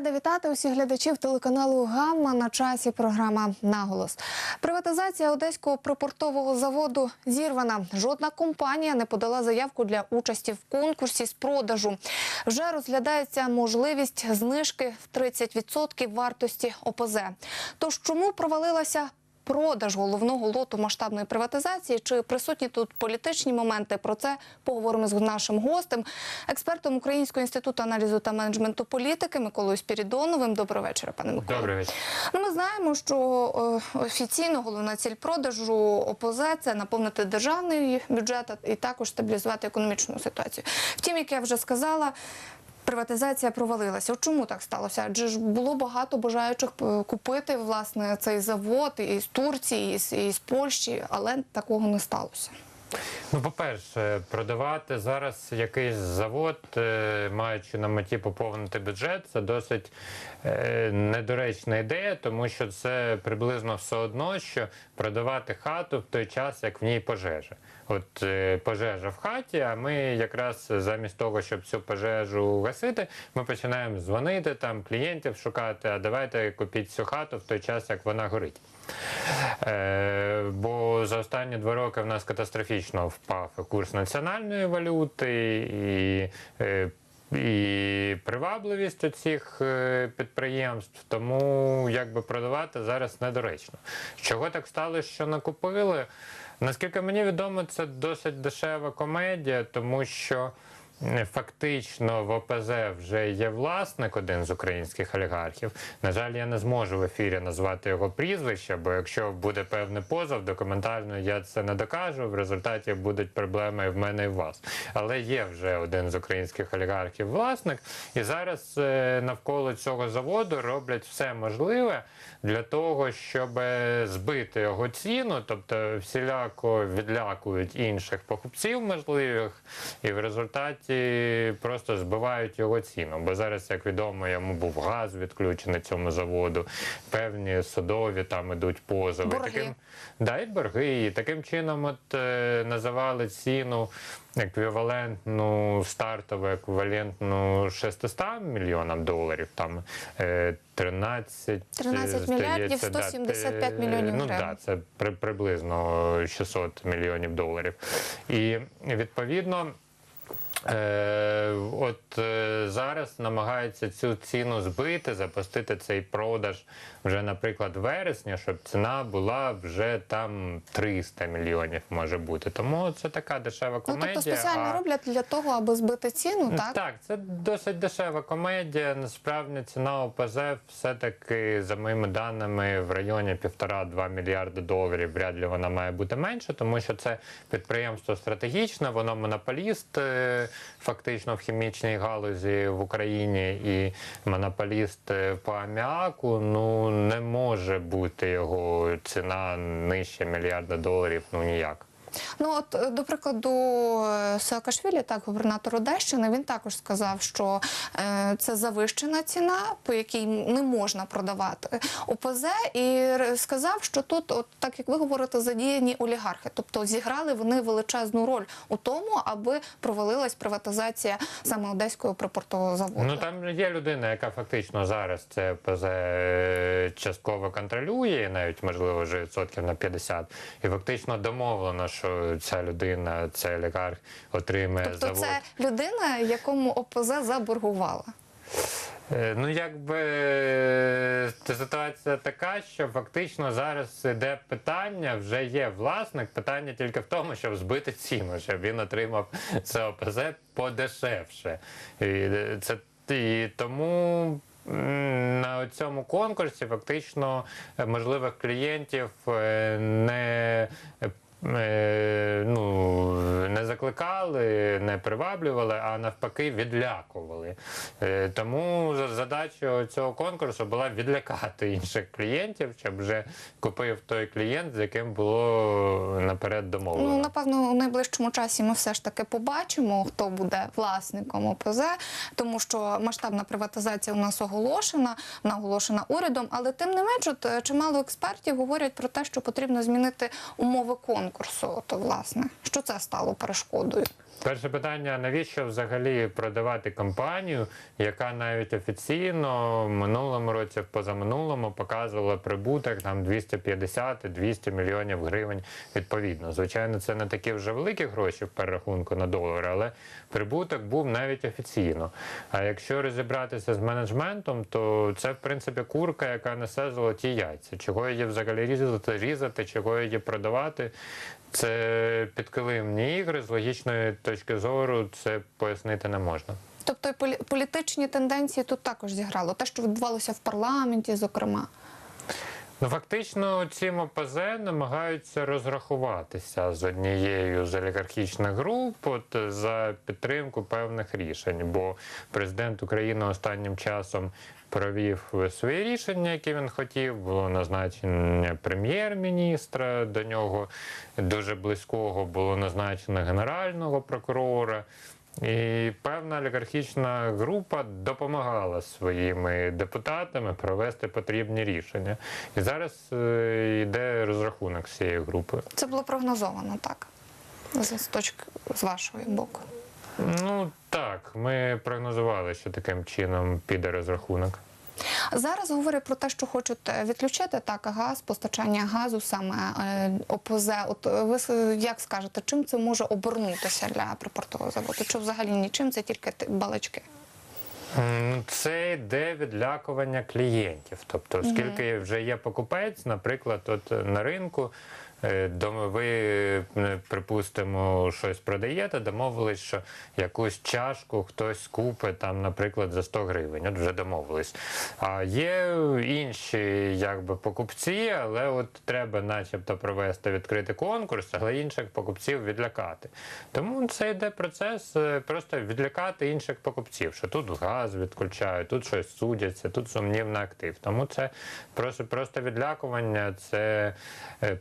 Рада вітати усіх глядачів телеканалу Гамма на часі. Програма Наголос. Приватизація одеського припортового заводу зірвана. Жодна компанія не подала заявку для участі в конкурсі з продажу. Вже розглядається можливість знижки в 30% вартості ОПЗ. Тож чому провалилася? Продаж головного лоту масштабної приватизації чи присутні тут політичні моменти? Про це поговоримо з нашим гостем, експертом Українського інституту аналізу та менеджменту політики Миколою Спірідоновим. Доброго вечора, пане Миколо. Добрий вечір. Ну, ми знаємо, що е, офіційно головна ціль продажу ОПЗ – це наповнити державний бюджет і також стабілізувати економічну ситуацію. Втім, як я вже сказала. Приватизація провалилася. Чому так сталося? Адже ж було багато бажаючих е, купити власне цей завод і з Турції, і з, Польщі, але такого не сталося. Ну, по-перше, продавати зараз якийсь завод, е, маючи на меті поповнити бюджет, це досить е, недоречна ідея, тому що це приблизно все одно, що продавати хату в той час, як в ній пожежа. От е, пожежа в хаті, а ми якраз замість того, щоб цю пожежу гасити, ми починаємо дзвонити там клієнтів шукати. А давайте купіть цю хату в той час, як вона горить. Е, бо за останні два роки в нас катастрофічно впав курс національної валюти і. е, і привабливість цих підприємств, тому якби продавати зараз недоречно. Чого так сталося, що накупили? Наскільки мені відомо, це досить дешева комедія, тому що фактично в ОПЗ вже є власник один з українських олігархів. На жаль, я не зможу в ефірі назвати його прізвище, бо якщо буде певний позов, документально я це не докажу. В результаті будуть проблеми в мене і в вас. Але є вже один з українських олігархів власник, і зараз е, навколо цього заводу роблять все можливе для того, щоб е, збити його ціну, тобто всіляко відлякують інших покупців можливих, і в результаті просто збивають його ціну. Бо зараз, як відомо, йому був газ відключений цьому заводу, певні судові там ідуть позови. Борги. Таким, да, і борги. І таким чином от, е, називали ціну еквівалентну, стартову еквівалентну 600 мільйонам доларів. Там е, 13, 13 е, мільярдів здається, да, 175 те- мільйонів Ну гривень. да, це при, приблизно 600 мільйонів доларів. І відповідно. Е, от е, зараз намагаються цю ціну збити, запустити цей продаж вже, наприклад, вересня, щоб ціна була вже там 300 мільйонів може бути. Тому це така дешева Ну комедія. тобто спеціально а- роблять для того, аби збити ціну, так? так, це досить дешева комедія. Насправді ціна ОПЗ все-таки, за моїми даними, в районі 1,5-2 мільярди доларів. Вряд ли вона має бути менше, тому що це підприємство стратегічне, воно монополіст е, фактично в хімічній галузі в Україні і монополіст е, по аміаку. Ну не може бути його ціна нижче мільярда доларів. Ну ніяк. Ну от е, до прикладу е, Саакашвілі, так губернатор Одещини, він також сказав, що е, це завищена ціна, по якій не можна продавати ОПЗ, і сказав, що тут, от так як ви говорите, задіяні олігархи, тобто зіграли вони величезну роль у тому, аби провалилась приватизація саме одеського припортового заводу. Ну там є людина, яка фактично зараз це ПЗ е, частково контролює, навіть можливо вже відсотків на 50, і фактично домовлено, що ця людина, цей олігарх отримає тобто завод. це людина, якому ОПЗ заборгувала. Е, Ну, якби е, ситуація така, що фактично зараз іде питання, вже є власник. Питання тільки в тому, щоб збити ціну, щоб він отримав це ОПЗ подешевше. І е, це і тому. На цьому конкурсі фактично можливих клієнтів не ну, не закликали, не приваблювали, а навпаки відлякували. Е, Тому за- задача цього конкурсу була відлякати інших клієнтів, щоб вже купив той клієнт, з яким було наперед домовлено. Ну, напевно, у найближчому часі ми все ж таки побачимо, хто буде власником ОПЗ, тому що масштабна приватизація у нас оголошена, вона оголошена урядом. Але тим не менш, от, е, чимало експертів говорять про те, що потрібно змінити умови конкурсу. То власне, що це стало перешкодою? Перше питання: навіщо взагалі продавати компанію, яка навіть офіційно в минулому році, позаминулому показувала прибуток там 250-200 мільйонів гривень відповідно. Звичайно, це не такі вже великі гроші в перерахунку на долари, але прибуток був навіть офіційно. А якщо розібратися з менеджментом, то це в принципі курка, яка несе золоті яйця. Чого її взагалі різати, різати, чого її продавати. Це підкилимні ігри з логічної точки зору це пояснити не можна. Тобто політичні тенденції тут також зіграло. Те, що відбувалося в парламенті, зокрема. Ну, фактично, ці МОПЗ намагаються розрахуватися з однією з олігархічних груп от, за підтримку певних рішень. Бо президент України останнім часом провів свої рішення, які він хотів. Було назначення прем'єр-міністра до нього дуже близького, було назначено генерального прокурора. І певна олігархічна група допомагала своїми депутатами провести потрібні рішення. І зараз е, йде розрахунок з цієї групи. Це було прогнозовано, так. З точки з вашого боку. Ну так, ми прогнозували, що таким чином піде розрахунок. Зараз говорять про те, що хочуть е, відключити так газ, постачання газу саме е, ОПЗ. От е, ви як скажете, чим це може обернутися для припортового заводу? Чи взагалі нічим, це тільки балачки? Це йде відлякування клієнтів. Тобто, оскільки вже є покупець, наприклад, от на ринку. Е, Ви, е, припустимо, щось продаєте, домовились, що якусь чашку хтось купить, там, наприклад, за 100 гривень. От вже домовились. А є інші якби, покупці, але от треба начебто провести відкритий конкурс, але інших покупців відлякати. Тому це йде процес е, просто відлякати інших покупців, що тут газ відключають, тут щось судяться, тут сумнівний актив. Тому це просто, просто відлякування, це е,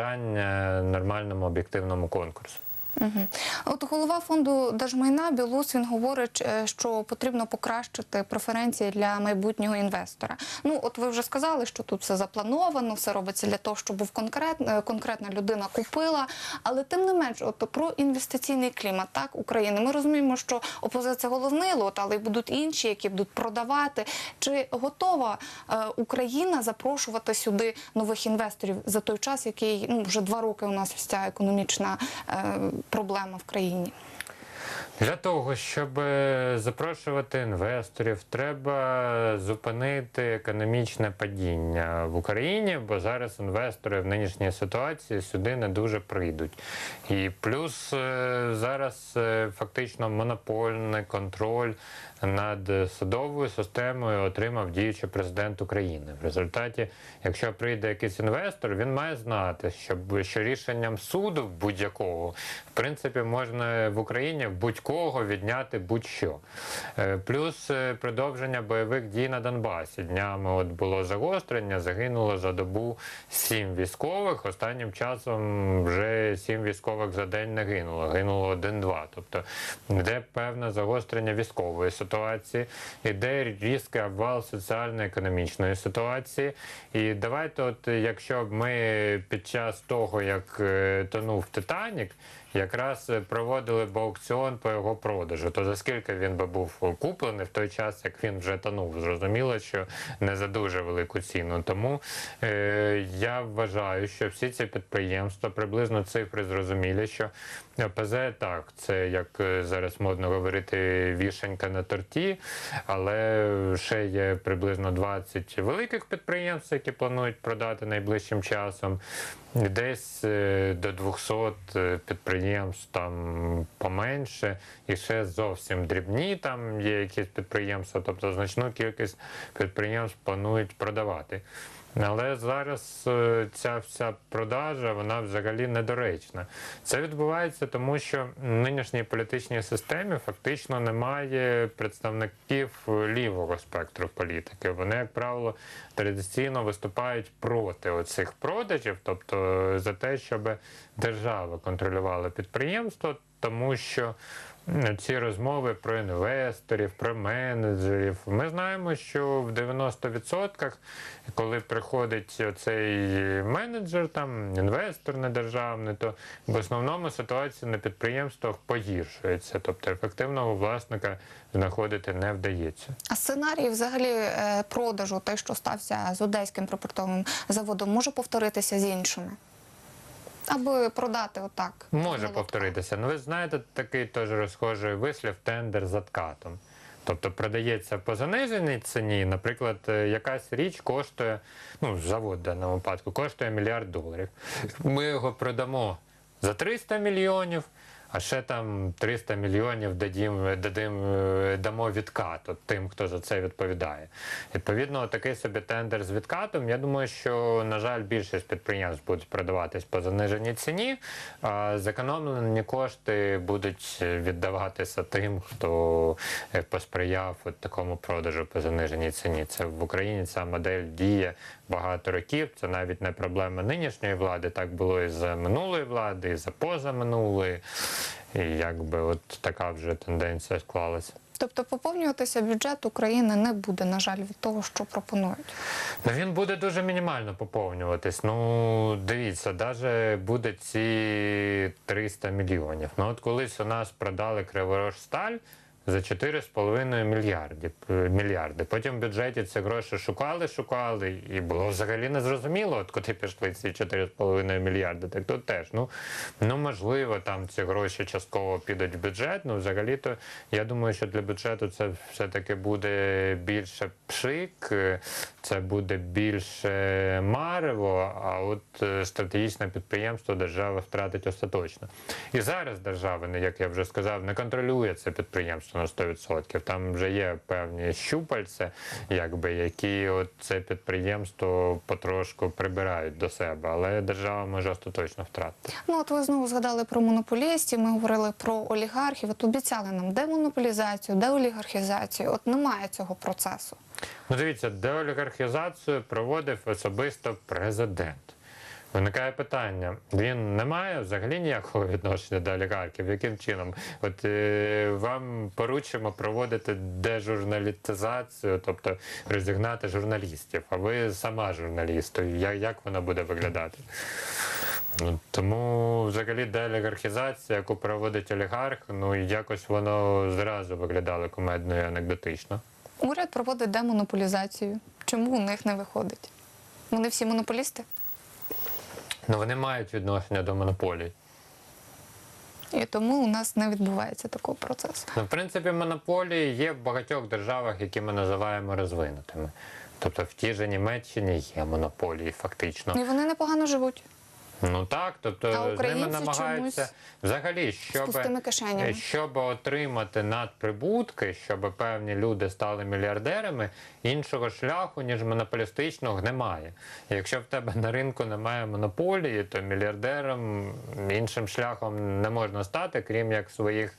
перешкоджання нормальному об'єктивному конкурсу. От голова фонду держмайна Білус він говорить, е, що потрібно покращити преференції для майбутнього інвестора. Ну, от ви вже сказали, що тут все заплановано, все робиться для того, щоб е, конкретна людина купила. Але тим не менш, от про інвестиційний клімат так України. Ми розуміємо, що опозиція головний лот, але й будуть інші, які будуть продавати. Чи готова е, Україна запрошувати сюди нових інвесторів за той час, який ну вже два роки у нас вся економічна проблема в країні? Для того, щоб е, запрошувати інвесторів, треба зупинити економічне падіння в Україні, бо зараз інвестори в нинішній ситуації сюди не дуже прийдуть. І плюс е, зараз е, фактично монопольний контроль над судовою системою отримав діючий президент України. В результаті, якщо прийде якийсь інвестор, він має знати, щоб що рішенням суду будь-якого в принципі можна в Україні в будь-кого відняти будь-що. Е, Плюс е, продовження бойових дій на Донбасі. Днями от було загострення, загинуло за добу сім військових. Останнім часом вже сім військових за день не гинуло. Гинуло один-два. Тобто йде певне загострення військової ситуації, іде різкий обвал соціально-економічної ситуації. І давайте, от якщо ми під час того, як е, тонув Титанік, якраз проводили б аукціон по його продажу, то за скільки він би був куплений в той час, як він вже тонув? Зрозуміло, що не за дуже велику ціну. Тому е, я вважаю, що всі ці підприємства приблизно цифри зрозумілі, що ПЗ так, це як е, зараз модно говорити, вішенька на торті, але ще є приблизно 20 великих підприємств, які планують продати найближчим часом. Десь е, до 200 е, підприємств там поменше, і ще зовсім дрібні там є якісь підприємства, тобто значну кількість підприємств планують продавати. Але зараз е, ця вся продажа вона взагалі недоречна. Це відбувається тому, що в нинішній політичній системі фактично немає представників лівого спектру політики. Вони, як правило, традиційно виступають проти оцих продажів, тобто за те, щоб держава контролювала підприємство, тому що ці розмови про інвесторів, про менеджерів. Ми знаємо, що в 90% коли приходить оцей менеджер, там інвестор недержавний, то в основному ситуація на підприємствах погіршується. Тобто ефективного власника знаходити не вдається. А сценарій взагалі е, продажу, той, що стався з одеським припортовим заводом, може повторитися з іншими? Аби продати отак. Може повторитися. Ну, ви знаєте, такий теж розхожий вислів тендер з откатом. Тобто продається по заниженій ціні, наприклад, е, якась річ коштує, ну, завод в даному випадку, коштує мільярд доларів. Ми його продамо за 300 мільйонів, а ще там 300 мільйонів дадім, дадим, е, дамо відкат от тим, хто за це відповідає. Відповідно, такий собі тендер з відкатом. Я думаю, що, на жаль, більшість підприємств будуть продаватись по заниженій ціні, а зекономлені кошти будуть віддаватися тим, хто е, посприяв от такому продажу по заниженій ціні. Це в Україні ця модель діє багато років. Це навіть не проблема нинішньої влади. Так було і за минулої влади, і за позаминулої. І якби от така вже тенденція склалася. Тобто поповнюватися бюджет України не буде, на жаль, від того, що пропонують. Ну, він буде дуже мінімально поповнюватись. Ну, дивіться, навіть буде ці 300 мільйонів. Ну, от колись у нас продали Криворожсталь за 4,5 мільярди, е, мільярди. Потім в бюджеті ці гроші шукали, шукали, і було взагалі незрозуміло, от куди пішли ці 4,5 мільярди. Так тут теж. Ну, ну можливо, там ці гроші частково підуть в бюджет. Ну, взагалі-то я думаю, що для бюджету це все-таки буде більше пшик, е, це буде більше марево, а от е, стратегічне підприємство держава втратить остаточно. І зараз держава, не, як я вже сказав, не контролює це підприємство на 100%. Там вже є певні щупальця, якби, які от це підприємство потрошку прибирають до себе, але держава може остаточно втратити. Ну от ви знову згадали про монополістів. Ми говорили про олігархів. От обіцяли нам демонополізацію, деолігархізацію. От немає цього процесу. Ну, дивіться, деолігархізацію проводив особисто президент. Виникає питання: він не має взагалі ніякого відношення до олігархів. Яким чином? От е, вам поручимо проводити дежурналітизацію, тобто розігнати журналістів, а ви сама журналіст. То я- як вона буде виглядати? Ну, тому взагалі деолігархізація, яку проводить олігарх, ну якось воно зразу виглядало комедно і анекдотично. Уряд проводить демонополізацію. Чому у них не виходить? Вони всі монополісти? Ну вони мають відношення до монополій. І тому у нас не відбувається такого процесу. Ну, в принципі, монополії є в багатьох державах, які ми називаємо розвинутими. Тобто в тій же Німеччині є монополії, фактично. І вони непогано живуть Ну так, тобто А з ними намагаються чомусь взагалі, щоб, щоб отримати надприбутки, щоб певні люди стали мільярдерами, іншого шляху, ніж монополістичного, немає. Якщо в тебе на ринку немає монополії, то мільярдером іншим шляхом не можна стати, крім як своїх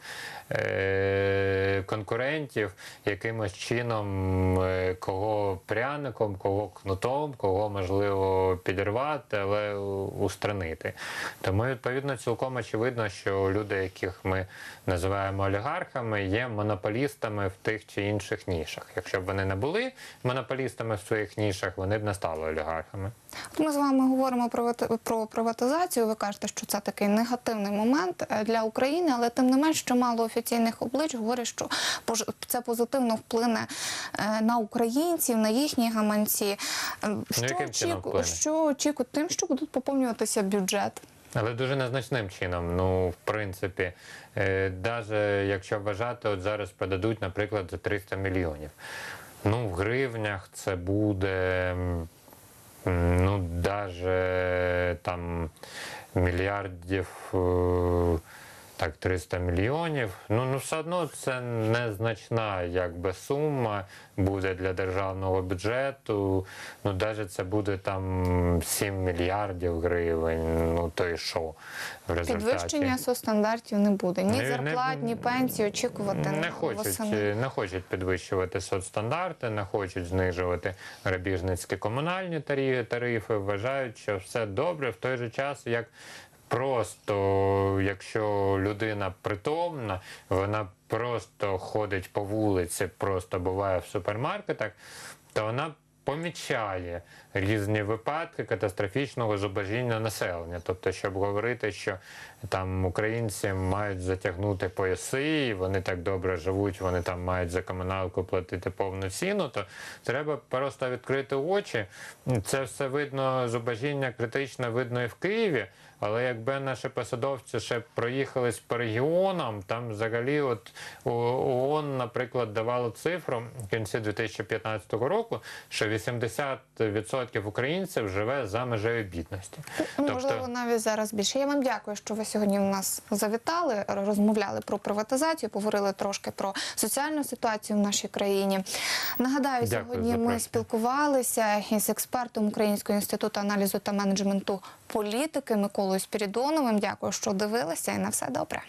е- конкурентів, якимось чином е, кого пряником, кого кнутом, кого можливо підірвати, але устранити. Тому відповідно цілком очевидно, що люди, яких ми називаємо олігархами, є монополістами в тих чи інших нішах. Якщо б вони не були монополістами в своїх нішах, вони б не стали олігархами. От ми з вами говоримо про, приватизацію. Ви кажете, що це такий негативний момент е, для України, але тим не менш, чимало офіційних облич говорять, що це позитивно вплине е, на українців, на їхні гаманці. Е, Що, чином очіку- що очікують тим, що будуть поповнюватися бюджет? Але дуже незначним чином. Ну, в принципі, е, навіть якщо вважати, от зараз продадуть, наприклад, за 300 мільйонів. Ну, в гривнях це буде, ну, навіть там мільярдів. е, Так, 300 мільйонів. Ну, ну все одно це незначна якби сума буде для державного бюджету. Ну, навіть це буде там 7 мільярдів гривень. Ну то і що в результаті? Підвищення соцстандартів не буде. Ні Не- не- зарплат, ні пенсій очікувати Не хочуть, восени. не хочуть підвищувати соцстандарти, не хочуть знижувати грабіжницькі комунальні тарі- тарифи. Вважають, що все добре в той же час, як просто, якщо людина притомна, вона просто ходить по вулиці, просто буває в супермаркетах, то вона помічає різні випадки катастрофічного зубожіння населення. Тобто, щоб говорити, що там українці мають затягнути пояси, і вони так добре живуть, вони там мають за комуналку платити повну ціну, то треба просто відкрити очі. Це все видно, зубожіння критичне видно і в Києві. Але якби наші посадовці ще проїхались по регіонам, там взагалі, от ООН, наприклад, давало цифру в кінці 2015 року, що 80% українців живе за межею бідності. Ну, Можливо, навіть зараз більше. Я вам дякую, що ви сьогодні у нас завітали, розмовляли про приватизацію, поговорили трошки про соціальну ситуацію в нашій країні. Нагадаю, Дякую сьогодні ми спілкувалися із експертом Українського інституту аналізу та менеджменту політики Миколою Спірідоновим. Дякую, що дивилися, і на все добре.